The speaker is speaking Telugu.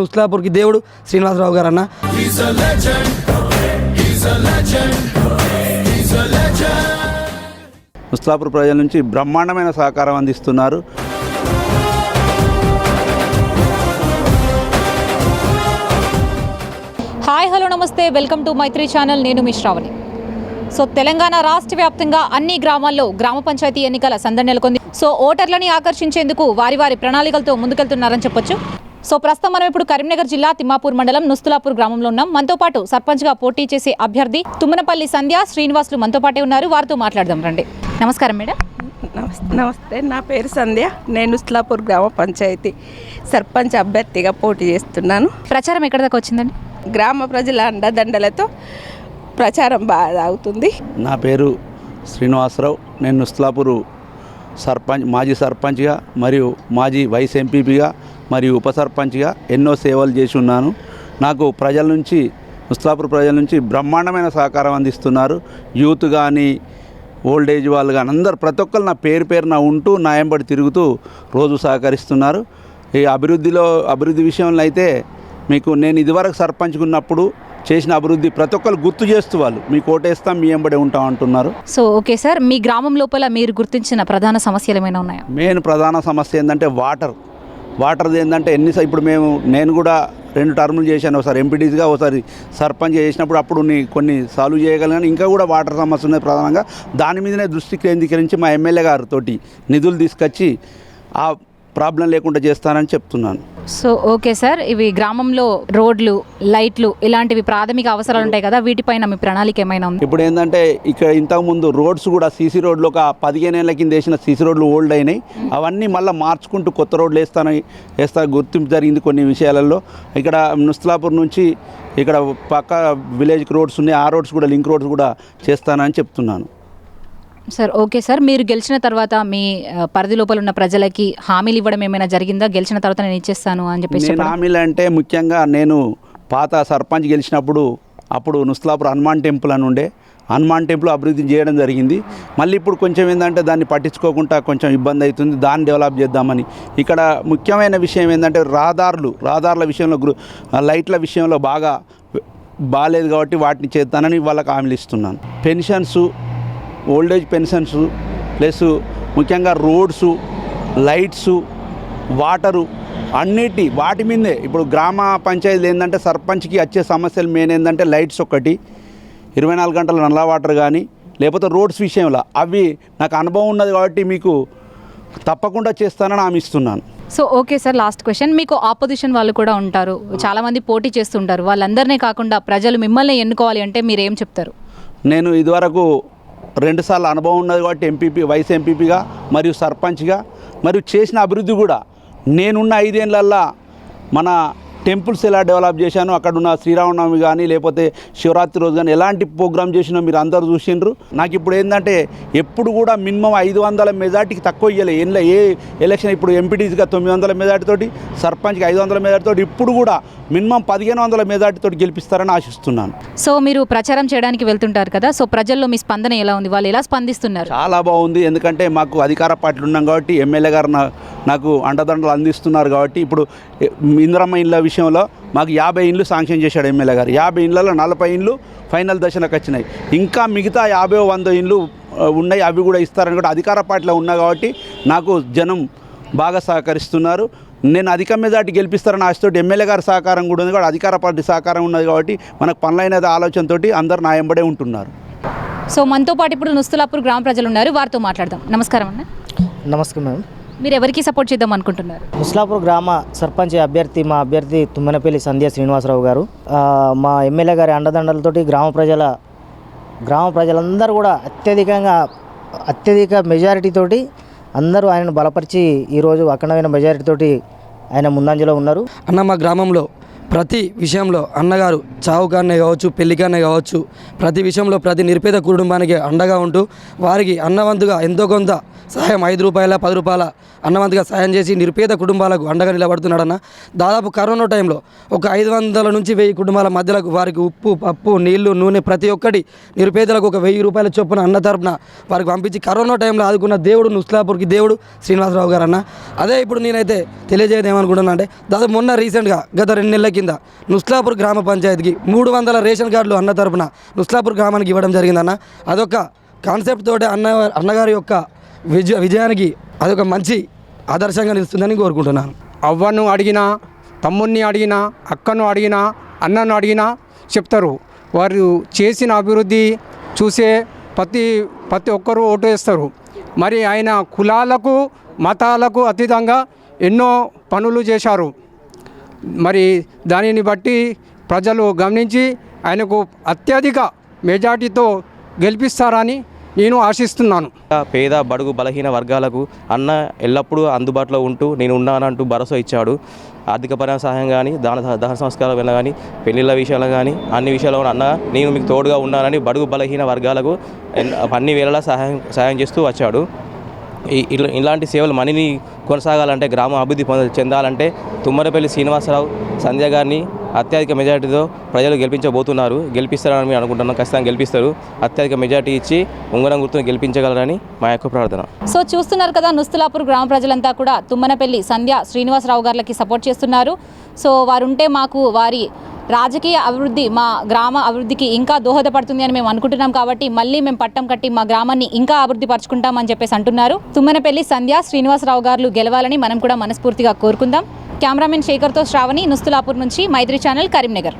నుస్లాపూర్కి దేవుడు శ్రీనివాసరావు గారు అన్న ముస్తాపూర్ ప్రజల నుంచి బ్రహ్మాండమైన సహకారం అందిస్తున్నారు. హాయ్ హలో నమస్తే. Welcome to Maitri channel. నేను మీ శ్రావణి. సో తెలంగాణ రాష్ట్ర వ్యాప్తంగా అన్ని గ్రామాల్లో గ్రామ పంచాయతీ ఎన్నికల సందడి నెలకొంది. సో ఓటర్లని ఆకర్షించేందుకు వారి వారి ప్రణాళికలతో ముందుకెళ్తున్నారని చెప్పొచ్చు. సో ప్రస్తుతం మనం ఇప్పుడు కరీంనగర్ జిల్లా తిమ్మాపూర్ మండలం నుస్తులాపూర్ గ్రామంలో ఉన్నాం. మనతో పాటు సర్పంచ్గా పోటీ చేసే అభ్యర్థి తుమ్మనపల్లి సంధ్య శ్రీనివాసులు మనతో పాటే ఉన్నారు. వారితో మాట్లాడదాం రండి. నమస్కారం మేడం. నమస్తే నమస్తే. నా పేరు సంధ్య. నేను ఉస్లాపూర్ గ్రామ పంచాయతీ సర్పంచ్ అభ్యర్థిగా పోటీ చేస్తున్నాను. ప్రచారం ఎక్కడ దాకా వచ్చిందండి? గ్రామ ప్రజల అండదండలతో ప్రచారం బాగా అవుతుంది నా పేరు శ్రీనివాసరావు. నేను నుస్లాపూరు సర్పంచ్ మాజీ సర్పంచ్గా మరియు మాజీ వైస్ ఎంపీపీగా మరియు ఉప సర్పంచ్గా ఎన్నో సేవలు చేసి ఉన్నాను నాకు ప్రజల నుంచి ముస్లాపూర్ ప్రజల నుంచి బ్రహ్మాండమైన సహకారం అందిస్తున్నారు. యూత్ కానీ ఓల్డ్ ఏజ్ వాళ్ళు కానీ అందరు ప్రతి ఒక్కరు నా పేరు పేరున ఉంటూ నా ఎంబడి తిరుగుతూ రోజు సహకరిస్తున్నారు. ఈ అభివృద్ధిలో అభివృద్ధి విషయంలో అయితే మీకు నేను ఇదివరకు సర్పంచ్గా ఉన్నప్పుడు చేసిన అభివృద్ధి ప్రతి ఒక్కరు గుర్తు చేస్తూ వాళ్ళు మీకు ఓటేస్తాం మీ ఎంబడే ఉంటాం అంటున్నారు. సో ఓకే సార్ మీ గ్రామం లోపల మీరు గుర్తించిన ప్రధాన సమస్యలు ఏమైనా ఉన్నాయా? మెయిన్ ప్రధాన సమస్య ఏంటంటే వాటర్. వాటర్ది ఏంటంటే ఎన్ని ఇప్పుడు మేము నేను కూడా రెండు టర్ములు చేశాను ఒకసారి ఎంపీటీస్గా ఒకసారి సర్పంచ్ చేసినప్పుడు అప్పుడు కొన్ని సాల్వ్ చేయగలిగాను ఇంకా కూడా వాటర్ సమస్య ఉన్నాయి ప్రధానంగా. దాని మీదనే దృష్టి కేంద్రీకరించి మా ఎమ్మెల్యే గారితోటి నిధులు తీసుకొచ్చి ఆ ప్రాబ్లం లేకుండా చేస్తానని చెప్తున్నాను. So okay sir. ఇవి గ్రామంలో రోడ్లు లైట్లు ఇలాంటివి ప్రాథమిక అవసరాలు ఉంటాయి కదా వీటిపైన మీ ప్రణాళిక ఏమైనా ఉంది? ఇప్పుడు ఏంటంటే ఇక్కడ ఇంతకుముందు రోడ్స్ కూడా సీసీ రోడ్లు ఒక పదిహేను ఏళ్ళ కింద వేసిన సీసీ రోడ్లు ఓల్డ్ అయినాయి. అవన్నీ మళ్ళీ మార్చుకుంటూ కొత్త రోడ్లు వేస్తానని వేస్తా గుర్తింపు జరిగింది కొన్ని విషయాలలో. ఇక్కడ నుస్లాపూర్ నుంచి ఇక్కడ పక్క విలేజ్కి రోడ్స్ ఉన్నాయి. ఆ రోడ్స్ కూడా లింక్ రోడ్స్ కూడా చేస్తానని చెప్తున్నాను. Sir okay sir. మీరు గెలిచిన తర్వాత మీ పరిధి లోపల ఉన్న ప్రజలకి హామీలు ఇవ్వడం ఏమైనా జరిగిందా? గెలిచిన తర్వాత నేను ఇచ్చేస్తాను అని చెప్పేసి హామీలు అంటే ముఖ్యంగా నేను పాత సర్పంచ్ గెలిచినప్పుడు అప్పుడు నుస్లాపూర్ హనుమాన్ టెంపుల్ అని ఉండే. హనుమాన్ టెంపుల్ అభివృద్ధి చేయడం జరిగింది. మళ్ళీ ఇప్పుడు కొంచెం ఏంటంటే దాన్ని పట్టించుకోకుండా కొంచెం ఇబ్బంది అవుతుంది. దాన్ని డెవలప్ చేద్దామని. ఇక్కడ ముఖ్యమైన విషయం ఏంటంటే రహదారులు రహదారుల విషయంలో లైట్ల విషయంలో బాగా బాగాలేదు కాబట్టి వాటిని చేస్తానని వాళ్ళకి హామీలు ఇస్తున్నాను. Pensions old age pensions plus ముఖ్యంగా రోడ్సు లైట్సు వాటరు అన్నిటి వాటి మీదే. ఇప్పుడు గ్రామ పంచాయతీలు ఏంటంటే సర్పంచ్కి వచ్చే సమస్యలు మెయిన్ ఏంటంటే లైట్స్ ఒకటి ఇరవై నాలుగు గంటల నల్ల వాటర్ కానీ లేకపోతే రోడ్స్ విషయంలో. అవి నాకు అనుభవం ఉన్నది కాబట్టి మీకు తప్పకుండా చేస్తానని హామీ ఇస్తున్నాను. So okay sir last question. మీకు ఆపోజిషన్ వాళ్ళు కూడా ఉంటారు. చాలా మంది పోటీ చేస్తుంటారు. వాళ్ళందరినీ కాకుండా ప్రజలు మిమ్మల్ని ఎన్నుకోవాలి అంటే మీరు ఏం చెప్తారు? నేను ఇదివరకు రెండుసార్లు అనుభవం ఉన్నది కాబట్టి ఎంపీపీ వైస్ ఎంపీపీగా మరియు సర్పంచ్గా మరియు చేసిన అభివృద్ధి కూడా. నేనున్న ఐదేళ్ళల్లో మన టెంపుల్స్ ఎలా డెవలప్ చేశాను అక్కడ ఉన్న శ్రీరామనవమి కానీ లేకపోతే శివరాత్రి రోజు కానీ ఎలాంటి ప్రోగ్రామ్ చేసినా మీరు అందరూ చూసిండ్రు. నాకు ఇప్పుడు ఏంటంటే ఎప్పుడు కూడా మినిమం ఐదు వందల మెజార్టీకి తక్కువ ఇవ్వలే ఏం ఏ ఎలక్షన్ ఇప్పుడు ఎంపీటీస్గా తొమ్మిది వందల మెజార్టీతోటి సర్పంచ్కి ఐదు వందల మెజార్టీతోటి ఇప్పుడు కూడా మినిమం పదిహేను వందల మెజార్టీతోటి గెలిపిస్తారని ఆశిస్తున్నాను. సో మీరు ప్రచారం చేయడానికి వెళ్తుంటారు కదా సో ప్రజల్లో మీ స్పందన ఎలా ఉంది? వాళ్ళు ఎలా స్పందిస్తున్నారు? చాలా బాగుంది. ఎందుకంటే మాకు అధికార పార్టీలు ఉన్నాం కాబట్టి ఎమ్మెల్యే గారు నాకు అండదండలు అందిస్తున్నారు కాబట్టి ఇప్పుడు ఇందిరమ్మ ఇళ్ళ విషయంలో మాకు యాభై ఇండ్లు శాంక్షన్ చేశాడు ఎమ్మెల్యే గారు. యాభై ఇండ్లలో నలభై ఇండ్లు ఫైనల్ దశలకు వచ్చినాయి. ఇంకా మిగతా యాభై వంద ఇండ్లు ఉన్నాయి అవి కూడా ఇస్తారని కూడా అధికార పార్టీలో ఉన్నా కాబట్టి నాకు జనం బాగా సహకరిస్తున్నారు. నేను అధిక మెజార్టీ గెలిపిస్తారని ఆశతోటి ఎమ్మెల్యే గారి సహకారం కూడా ఉంది కాబట్టి అధికార పార్టీ సహకారం ఉన్నది కాబట్టి మనకు పనులైన ఆలోచనతోటి అందరు నా ఎంబడే ఉంటున్నారు. సో మనతో పాటు ఇప్పుడు నుస్తులాపూర్ గ్రామ ప్రజలు ఉన్నారు. వారితో మాట్లాడదాం. నమస్కారం అన్న. నమస్కారం మేడం మీరు ఎవరికి సపోర్ట్ చేద్దాం అనుకుంటున్నారు? ముస్లాపూర్ గ్రామ సర్పంచ్ అభ్యర్థి మా అభ్యర్థి తుమ్మనపల్లి సంధ్య శ్రీనివాసరావు గారు. మా ఎమ్మెల్యే గారి అండదండలతోటి గ్రామ ప్రజల గ్రామ ప్రజలందరూ కూడా అత్యధికంగా అత్యధిక మెజారిటీతోటి అందరూ ఆయనను బలపరిచి ఈరోజు అఖండమైన మెజారిటీతోటి ఆయన ముందంజలో ఉన్నారు. అన్న మా గ్రామంలో ప్రతి విషయంలో అన్నగారు చావుకాన్నే కావచ్చు పెళ్ళికాన్నే కావచ్చు ప్రతి విషయంలో ప్రతి నిరుపేద కుటుంబానికి అండగా ఉంటూ వారికి అన్నవంతుగా ఎంతో కొంత సహాయం ఐదు రూపాయల పది రూపాయల అన్నవంతుగా సహాయం చేసి నిరుపేద కుటుంబాలకు అండగా నిలబడుతున్నాడన్న. దాదాపు కరోనా టైంలో ఒక ఐదు వందల నుంచి వెయ్యి కుటుంబాల మధ్యలకు వారికి ఉప్పు పప్పు నీళ్ళు నూనె ప్రతి ఒక్కటి నిరుపేదలకు ఒక వెయ్యి రూపాయల చొప్పున అన్న తరపున వారికి పంపించి కరోనా టైంలో ఆదుకున్న దేవుడు నుస్లాపూర్కి దేవుడు శ్రీనివాసరావు గారు అన్న అదే ఇప్పుడు నేనైతే తెలియజేయదు ఏమనుకుంటున్నా అంటే దాదాపు మొన్న రీసెంట్గా గత రెండు నెలల కింద నుస్లాపూర్ గ్రామ పంచాయతీకి మూడు వందల రేషన్ కార్డులు అన్న తరపున నుస్లాపూర్ గ్రామానికి ఇవ్వడం జరిగిందన్న. అదొక కాన్సెప్ట్ తోటి అన్న అన్నగారి యొక్క విజయ విజయానికి అదొక మంచి ఆదర్శంగా నిలుస్తుందని కోరుకుంటున్నాను. అవ్వను అడిగినా తమ్ముడిని అడిగినా అక్కను అడిగినా అన్నను అడిగినా చెప్తారు. వారు చేసిన అభివృద్ధి చూసే ప్రతి ప్రతి ఒక్కరూ ఓటు వేస్తారు. మరి ఆయన కులాలకు మతాలకు అతీతంగా ఎన్నో పనులు చేశారు. మరి దానిని బట్టి ప్రజలు గమనించి ఆయనకు అత్యధిక మెజార్టీతో గెలిపిస్తారని నేను ఆశిస్తున్నాను. పేద బడుగు బలహీన వర్గాలకు అన్న ఎల్లప్పుడూ అందుబాటులో ఉంటూ నేను ఉన్నానంటూ భరోసా ఇచ్చాడు. ఆర్థికపరమైన సహాయం కానీ దాన దహన సంస్కారాల వల్ల కానీ పెళ్ళిళ్ళ విషయాలు కానీ అన్ని విషయాల్లో అన్న నేను మీకు తోడుగా ఉన్నానని బడుగు బలహీన వర్గాలకు అన్ని వేళలా సహాయం సహాయం చేస్తూ వచ్చాడు. ఇలాంటి సేవలు మనీని కొనసాగాలంటే గ్రామం అభివృద్ధి పొంద చెందాలంటే తుమ్మరపల్లి శ్రీనివాసరావు సంధ్య గారిని అత్యధిక మెజార్టీతో ప్రజలు గెలిపించబోతున్నారు. గెలిపిస్తారని మేము అనుకుంటున్నాం. ఖచ్చితంగా గెలిపిస్తారు. అత్యధిక మెజార్టీ ఇచ్చి ఉంగరం గుర్తును గెలిపించగలరని మా యొక్క ప్రార్థన. సో చూస్తున్నారు కదా నుస్తులాపూర్ గ్రామ ప్రజలంతా కూడా తుమ్మనపల్లి సంధ్య శ్రీనివాసరావు గారికి సపోర్ట్ చేస్తున్నారు. సో వారు ఉంటే మాకు వారి రాజకీయ అభివృద్ధి మా గ్రామ అభివృద్ధికి ఇంకా దోహదపడుతుంది అని మేము అనుకుంటున్నాం కాబట్టి మళ్ళీ మేము పట్టం కట్టి మా గ్రామాన్ని ఇంకా అభివృద్ధి పరచుకుంటామని చెప్పేసి అంటున్నారు. తుమ్మనపల్లి సంధ్య శ్రీనివాసరావు గారు గెలవాలని మనం కూడా మనస్ఫూర్తిగా కోరుకుందాం. కెమెరామెన్ శేఖర్తో శ్రావణి నుస్తులాపూర్ నుంచి మైత్రి ఛానల్ కరీంనగర్.